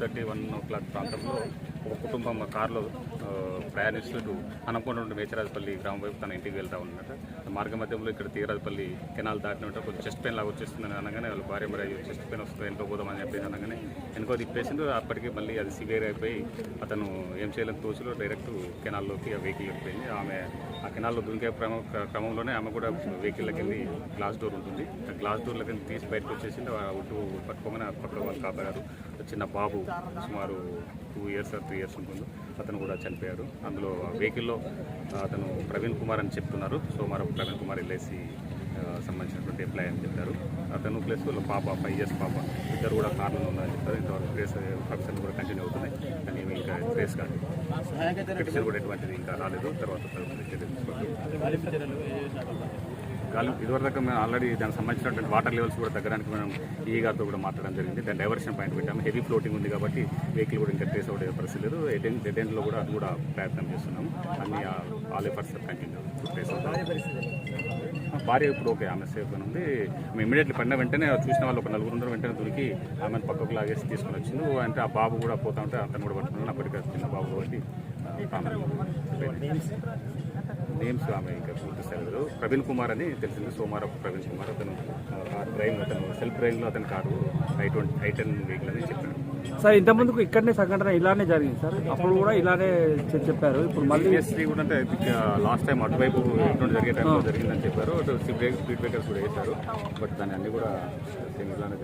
Thirty one o'clock ప్రాంతంలో ఒక కుటుంబం కారులో ఆ, ప్రయాణిస్తూ నుండి మేచరాజపల్లి గ్రామం వైపు తన ఇంటికి వెళ్తా ఉన్నట మార్గ మధ్యంలో ఇక్కడ తీరాజపల్లి కెనాల్ దాటినట్టు కొంచెం చెస్ట్ పెయిన్ లాగా వచ్చేస్తుందని అనగానే వాళ్ళ భార్య మరి చెస్ట్ పెయిన్ వస్తుంది? వెనుక పోదామని చెప్పేసి అనగానే వెనుక తిప్పేసిండు అప్పటికి మళ్ళీ అది సివియర్ అయిపోయి అతను ఏం చేయలేని తోచులో డైరెక్ట్ కెనాల్లోకి ఆ వెహికల్ వెళ్ళిపోయింది. ఆమె ఆ కెనాల్లో దుంకే క్రమ క్రమంలోనే ఆమె కూడా వెహికల్లోకి వెళ్ళి గ్లాస్ డోర్ ఉంటుంది. ఆ గ్లాస్ డోర్లోకి తీసి బయటకు వచ్చేసింది. ఆ ఉట్టు పట్టుకోమని అప్పట్లో వాళ్ళు కాపాడారు. చిన్న బాబు సుమారు టూ ఇయర్స్ త్రీ ఇయర్స్ ఉంటుంది అతను కూడా చనిపోయాడు. అందులో వెహికల్లో అతను ప్రవీణ్ కుమార్ అని చెప్తున్నారు. సోమవారం ప్రవీణ్ కుమార్ ఎల్ఐసి సంబంధించినటువంటి ఎంప్లాయ్ అని చెప్పారు. అతను ప్లస్ వాళ్ళ పాప ఫైవ్ ఇయర్స్ పాప ఇద్దరు కూడా కార్లో ఉన్నారని చెప్తారు ఇంతవరకు ట్రేస్ ప్రొఫెషన్ కూడా కంటిన్యూ అవుతున్నాయి. కానీ ఇంకా ట్రేస్ కాదు పిటిషన్ కూడా ఎటువంటిది ఇంకా రాలేదు. తర్వాత కాలం. ఇదివరకు మేము ఆల్రెడీ దానికి సంబంధించినటువంటి వాటర్ లెవెల్స్ కూడా తగ్గడానికి మనం ఈ గారితో కూడా మాట్లాడడం జరిగింది. దాని డైవర్షన్ పాయింట్ పెట్టాము. హెవీ ఫ్లోటింగ్ ఉంది కాబట్టి వెహికల్ కూడా ఇంకా ట్రేస్ అవుట్ పరిస్థితి లేదు. ఎటెన్ ఎటెన్లో కూడా అది కూడా ప్రయత్నం చేస్తున్నాము. అన్ని ఆల్ ఎఫర్ట్స్ కంటిన్యూ ట్రేస్ భార్య ఇప్పుడు ఓకే ఆమె సేఫ్ అని ఉంది. మేము ఇమీడియట్లీ పడిన వెంటనే చూసిన వాళ్ళు ఒక నలుగురు వెంటనే దొరికి ఆమెను పక్కకు లాగేసి తీసుకొని వచ్చింది అంటే ఆ బాబు కూడా పోతా ఉంటే అతను కూడా పట్టుకున్నాను అప్పటికే చిన్న బాబు కాబట్టి నేమ్స్? ఆమె ఇంకా పూర్తి ప్రవీణ్ కుమార్ అని తెలిసింది. సోమారపు ప్రవీణ్ కుమార్ అతను కార్ డ్రైవ్ అతను సెల్ఫ్ డ్రైవ్లో అతను car I twenty I ten vehicle అని చెప్పాడు. సార్ ఇంత ముందుకు ఇక్కడనే సంఘటన ఇలానే జరిగింది సార్. అప్పుడు కూడా ఇలానే చెప్పారు. ఇప్పుడు మళ్ళీ ప్రీవియస్లీ కూడా అంటే లాస్ట్ టైం అటువైపు ఎటువంటి జరిగే టైంలో జరిగిందని చెప్పారు. అటు స్పీడ్ బ్రేకర్స్ కూడా వేశారు. బట్ దాన్ని అన్ని కూడా ఇలానే